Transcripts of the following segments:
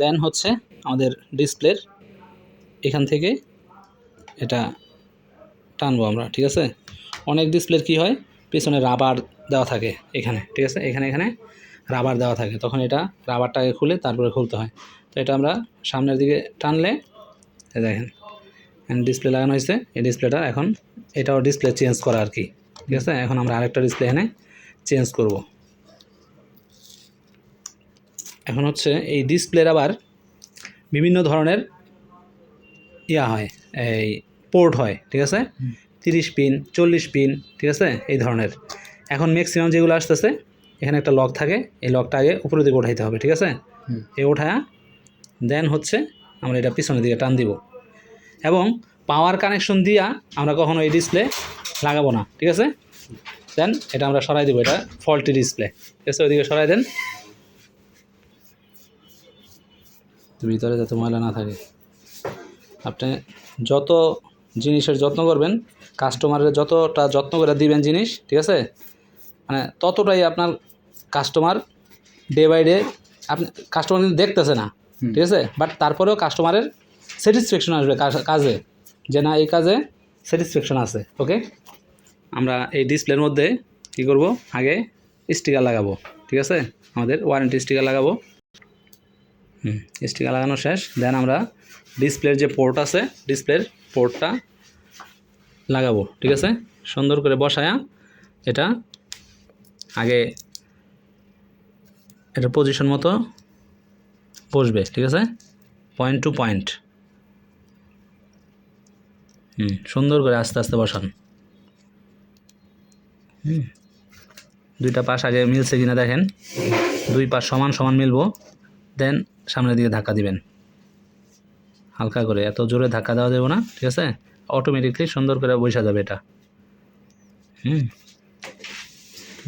দেন হচ্ছে আমাদের ডিসপ্লের এখান থেকে এটা টানবো আমরা, ঠিক আছে? অনেক ডিসপ্লের কি হয়? পিছনে রাবার দেওয়া থাকে এখানে, ঠিক আছে? এখানে এখানে রাবার দেওয়া থাকে। তখন এটা রাবারটাকে খুলে তারপরে খুলতে হয়। তো এটা আমরা সামনের দিকে টানলে দেখেন ডিসপ্লে লাগানো হয়েছে। এই ডিসপ্লেটা এখন, এটাও ডিসপ্লে চেঞ্জ করা আর কি, ঠিক আছে? এখন আমরা আরেকটা ডিসপ্লে এখানে চেঞ্জ করব। এখন হচ্ছে এই ডিসপ্লের আবার বিভিন্ন ধরনের ইয়া হয় এই পোর্ট হয় ঠিক আছে? তিরিশ পিন চল্লিশ পিন ঠিক আছে? এই ধরনের। এখন ম্যাক্সিমাম যেগুলো আসতেছে এখানে একটা লক থাকে এই লকটা আগে উপরের দিকে উঠাইতে হবে ঠিক আছে। এই ওঠায়া দেন হচ্ছে আমরা এটা পিছনের দিকে টান দিব। এবং পাওয়ার কানেকশন দিয়া আমরা কখনো এই ডিসপ্লে লাগাবো না ঠিক আছে? দেন এটা আমরা সরাই দিব এটা ফল্টি ডিসপ্লে ঠিক আছে? ওইদিকে সরাই দেন। ভিতরে যাতে ময়লা না থাকে। আপনি যত জিনিসের যত্ন করবেন কাস্টমারের যতটা যত্ন করে দিবেন জিনিস ঠিক আছে? মানে ততটাই আপনার কাস্টমার ডে বাই ডে আপনি কাস্টমার কিন্তু দেখতেছে না ঠিক আছে? বাট তারপরেও কাস্টমারের স্যাটিসফ্যাকশন আসবে কাজ- কাজে। যে না এই কাজে স্যাটিসফ্যাকশন আছে ওকে আমরা এই ডিসপ্লের মধ্যে কি করব? আগে স্টিকার লাগাবো ঠিক আছে? আমাদের ওয়ারেন্টি স্টিকার লাগাবো। হুম স্টিকার লাগানো শেষ। দেন আমরা ডিসপ্লের যে পোর্ট আছে ডিসপ্লের পোর্টটা লাগাবো, ঠিক আছে? সুন্দর করে বসায়া এটা আগে এটা পজিশন মতো বসবে, ঠিক আছে? পয়েন্ট টু পয়েন্ট হুম, সুন্দর করে আস্তে আস্তে বসান। হুম, দুইটা পাশ আগে মিলছে কিনা দেখেন। দুই পাশ সমান সমান মিলবো। দেন সামনের দিকে ধাক্কা দিবেন। হালকা করে, এত জোরে ধাক্কা দেওয়া যাবে না, ঠিক আছে? অটোমেটিকলি সুন্দর করে বসা যাবে এটা। হুম।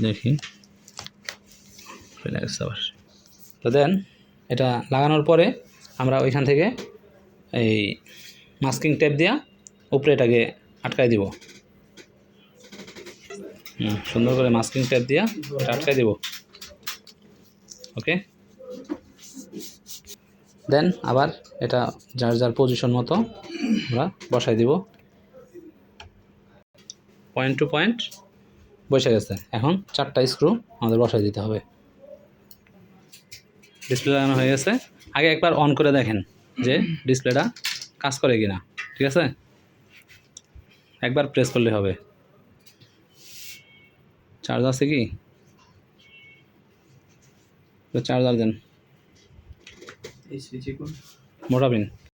দেখি। তো দেন, এটা লাগানোর পরে আমরা ওইখান থেকে এই মাস্কিং টেপ দিয়া উপরে এটাকে আটকাই দিব। সুন্দর করে মাস্কিং টেপ দিয়া আটকাই দিব। ওকে দেন আবার এটা যার যার পজিশন মতো আমরা বসাই দিব। পয়েন্ট টু পয়েন্ট বসে গেছে। এখন চারটা স্ক্রু আমাদের বসাই দিতে হবে। ডিসপ্লে লাগানো হয়ে গেছে। আগে একবার অন করে দেখেন যে ডিসপ্লেটা কাজ করে কিনা। ঠিক আছে? একবার প্রেস করলে হবে। চার্জ আছে কি? চার্জার দেন। এই কোন মোটাবিন